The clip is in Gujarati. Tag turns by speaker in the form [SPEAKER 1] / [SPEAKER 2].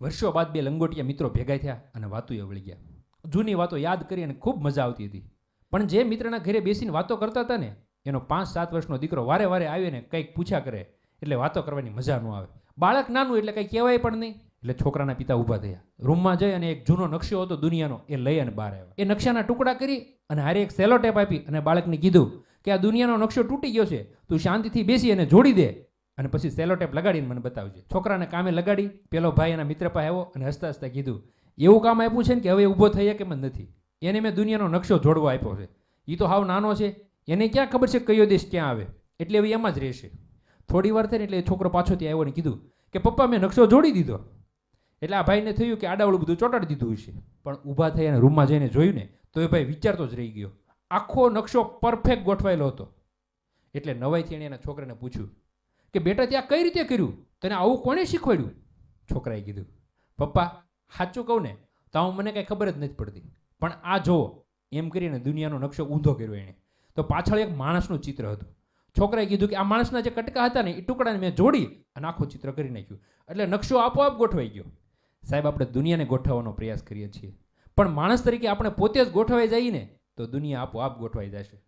[SPEAKER 1] વર્ષો બાદ બે લંગોટિયા મિત્રો ભેગા થયા અને વાતુએ વળી ગયા. જૂની વાતો યાદ કરી અને ખૂબ મજા આવતી હતી. પણ જે મિત્રના ઘરે બેસીને વાતો કરતા હતા ને, એનો પાંચ સાત વર્ષનો દીકરો વારે વારે આવીને કંઈક પૂછ્યા કરે, એટલે વાતો કરવાની મજા ન આવે. બાળક નાનું એટલે કંઈ કહેવાય પણ નહીં, એટલે છોકરાના પિતા ઊભા થયા. રૂમમાં જઈ અને એક જૂનો નકશો હતો દુનિયાનો, એ લઈ અને બહાર આવ્યો. એ નકશાના ટુકડા કરી અને હારે એક સેલો ટેપ આપી અને બાળકને કીધું કે આ દુનિયાનો નકશો તૂટી ગયો છે, તું શાંતિથી બેસી અને જોડી દે. અને પછી સેલો ટેપ લગાડીને મને બતાવજે. છોકરાને કામે લગાડી, પેલો ભાઈ એના મિત્ર પાસે આવ્યો અને હસતા હસતા કીધું, એવું કામ આપ્યું છે ને કે હવે ઊભો થઈ કે મને નથી? એને મેં દુનિયાનો નકશો જોડવો આપ્યો છે. એ તો હાવ નાનો છે. એને ક્યાં ખબર છે કયો દેશ ક્યાં આવે? એટલે હવે એમાં જ રહેશે. થોડી વાર થઈને એટલે એ છોકરો પાછો ત્યાં આવ્યો ને કીધું, કે પપ્પા, મેં નકશો જોડી દીધો. એટલે આ ભાઈને થયું કે આડાવડું બધું ચોટાડી દીધું હશે. પણ ઊભા થઈ અને રૂમમાં જઈને જોયું ને, તો એ ભાઈ વિચારતો જ રહી ગયો. આખો નકશો પરફેક્ટ ગોઠવાયેલો હતો. એટલે નવાઈથી એણે એના છોકરાને પૂછ્યું કે બેટા ત્યાં કઈ રીતે કર્યું? તને આવું કોણે શીખવાડ્યું? છોકરાએ કીધું, પપ્પા, સાચું કહું ને, તો આવું મને કાંઈ ખબર જ નથી પડતી. પણ આ જુઓ એમ કરીને દુનિયાનો નકશો ઊંધો કર્યો એણે. તો પાછળ એક માણસનું ચિત્ર હતું. છોકરાએ કીધું કે આ માણસના જે કટકા હતા ને, એ ટુકડાને મેં જોડી અને આખું ચિત્ર કરી નાખ્યું. એટલે નકશો આપોઆપ ગોઠવાઈ ગયો. સાહેબ, આપણે દુનિયાને ગોઠવવાનો પ્રયાસ કરીએ છીએ. પણ માણસ તરીકે આપણે પોતે જ ગોઠવાઈ જઈએ ને, તો દુનિયા આપોઆપ ગોઠવાઈ જશે.